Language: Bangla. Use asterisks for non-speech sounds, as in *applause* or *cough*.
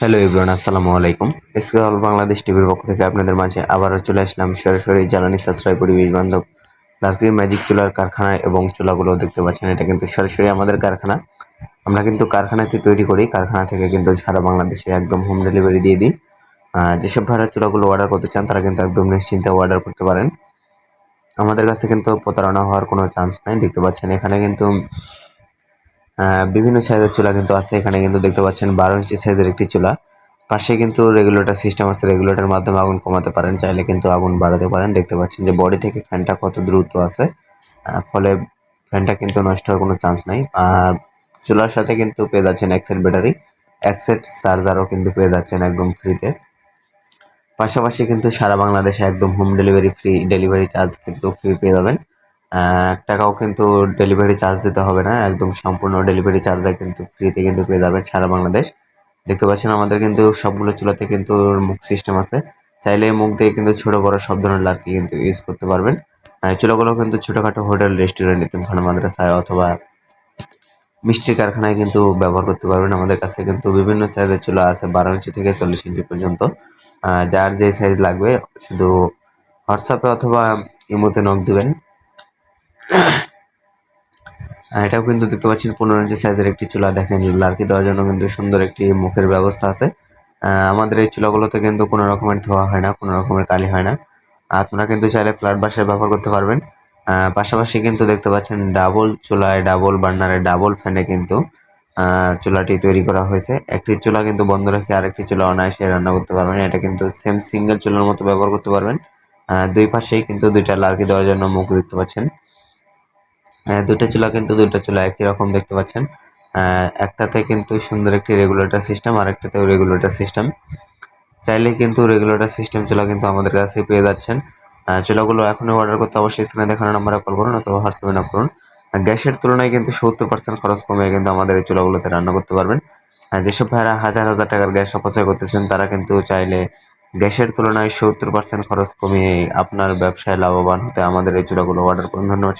হ্যালো ইব্রান আসসালামু আলাইকুম। এসকেল বাংলাদেশ টিভির পক্ষ থেকে আপনাদের মাঝে আবারও চলে আসলাম সরাসরি জ্বালানি সাশ্রয় পরিবেশ বান্ধব লার্কির ম্যাজিক চুলার কারখানা এবং চুলাগুলো দেখতে পাচ্ছেন, এটা কিন্তু সরাসরি আমাদের কারখানা। আমরা কিন্তু কারখানাতে তৈরি করি, কারখানা থেকে কিন্তু সারা বাংলাদেশে একদম হোম ডেলিভারি দিয়ে দিই। যেসব ভাড়া চুলাগুলো অর্ডার করতে চান, তারা কিন্তু একদম নিশ্চিন্তে অর্ডার করতে পারেন। আমাদের কাছে কিন্তু প্রতারণা হওয়ার কোনো চান্স নাই, দেখতে পাচ্ছেন। এখানে কিন্তু বিভিন্ন সাইজের চুলা কিন্তু আছে। এখানে কিন্তু দেখতে পাচ্ছেন বারো ইঞ্চি সাইজের একটি চুলা। পাশে কিন্তু রেগুলেটর সিস্টেম আছে। রেগুলেটর মাধ্যমে আগুন কমাতে পারেন। চাইলে কিন্তু আগুন বাড়াতে পারেন। দেখতে পাচ্ছেন যে বডি থেকে ফ্যানটা কত দ্রুত আছে। ফলে ফ্যানটা কিন্তু নষ্ট হওয়ার কোনো চান্স নাই। আর চুলার সাথে কিন্তু পেয়ে যাচ্ছেন এক সেট ব্যাটারি এক সেট চার্জারও কিন্তু পেয়ে যাচ্ছেন একদম ফ্রিতে পাশাপাশি কিন্তু সারা বাংলাদেশে একদম home delivery free delivery charge কিন্তু ফ্রি পেয়ে যাবেন। এক টাকাও কিন্তু ডেলিভারি চার্জ দিতে হবে না, একদম সম্পূর্ণ ডেলিভারি চার্জে কিন্তু ফ্রিতে কিন্তু পেয়ে যাবেন সারা বাংলাদেশ। দেখতে পাচ্ছেন আমাদের কিন্তু সবগুলো চুলাতে কিন্তু মুখ সিস্টেম আছে। চাইলে মুখ দিয়ে কিন্তু ছোট বড় সব ধরনের লার্কি কিন্তু ইউজ করতে পারবেন। চুলাগুলো কিন্তু ছোটখাটো হোটেল রেস্টুরেন্ট ইতিমখানা মাদ্রাসায় অথবা মিষ্টির কারখানায় কিন্তু ব্যবহার করতে পারবেন। আমাদের কাছে কিন্তু বিভিন্ন সাইজের চুলা আছে, বারো ইঞ্চি থেকে চল্লিশ ইঞ্চি পর্যন্ত। যার যে সাইজ লাগবে, শুধু হোয়াটসঅ্যাপে অথবা ইমোতে নক দিবেন। *coughs* আর এটাও কিন্তু দেখতে পাচ্ছেন পনেরো ইঞ্চি সাইজের একটি চুলা। দেখেন লার্কি দেওয়ার জন্য কিন্তু সুন্দর একটি মুখের ব্যবস্থা আছে। আমাদের এই চুলাগুলোতে কিন্তু কোনো রকমের ধোয়া হয় না, কোনো রকমের কালি হয় না। আপনারা কিন্তু চাইলে ফ্ল্যাট বাসায় ব্যবহার করতে পারবেন। পাশাপাশি কিন্তু দেখতে পাচ্ছেন ডাবল চুলায় ডাবল বার্নারে ডাবল ফ্যানে কিন্তু চুলাটি তৈরি করা হয়েছে। একটি চুলা কিন্তু বন্ধ রেখে আরেকটি চুলা অনায়াসে রান্না করতে পারবেন। এটা কিন্তু সেম সিঙ্গেল চুলার মতো ব্যবহার করতে পারবেন। দুই পাশেই কিন্তু দুইটা লার্কি দেওয়ার জন্য মুখ দেখতে পাচ্ছেন। আহ, দুইটা চুলা কিন্তু দুইটা চুলা একই রকম দেখতে পাচ্ছেন। আহ, একটাতে কিন্তু সুন্দর একটি রেগুলেটর সিস্টেম আর একটাতেও রেগুলেটর সিস্টেম। চাইলে কিন্তু রেগুলেটর সিস্টেম চুলা কিন্তু আমাদের কাছে পেয়ে যাচ্ছেন। চুলাগুলো এখনই অর্ডার করতে অবশ্যই স্ক্রিনে দেখানো নাম্বারে কল করুন অথবা হোয়াটসঅ্যাপে নক করুন। গ্যাসের তুলনায় কিন্তু সত্তর পার্সেন্ট খরচ কমে কিন্তু আমাদের এই চুলাগুলোতে রান্না করতে পারবেন। যেসব ভাইরা হাজার হাজার টাকার গ্যাস অপচয় করতেছেন তারা কিন্তু চাইলে গ্যাসের তুলনায় সত্তর পার্সেন্ট খরচ কমিয়ে আপনার ব্যবসায় লাভবান হতে আমাদের এই চুলাগুলো অর্ডার করুন। ধন্যবাদ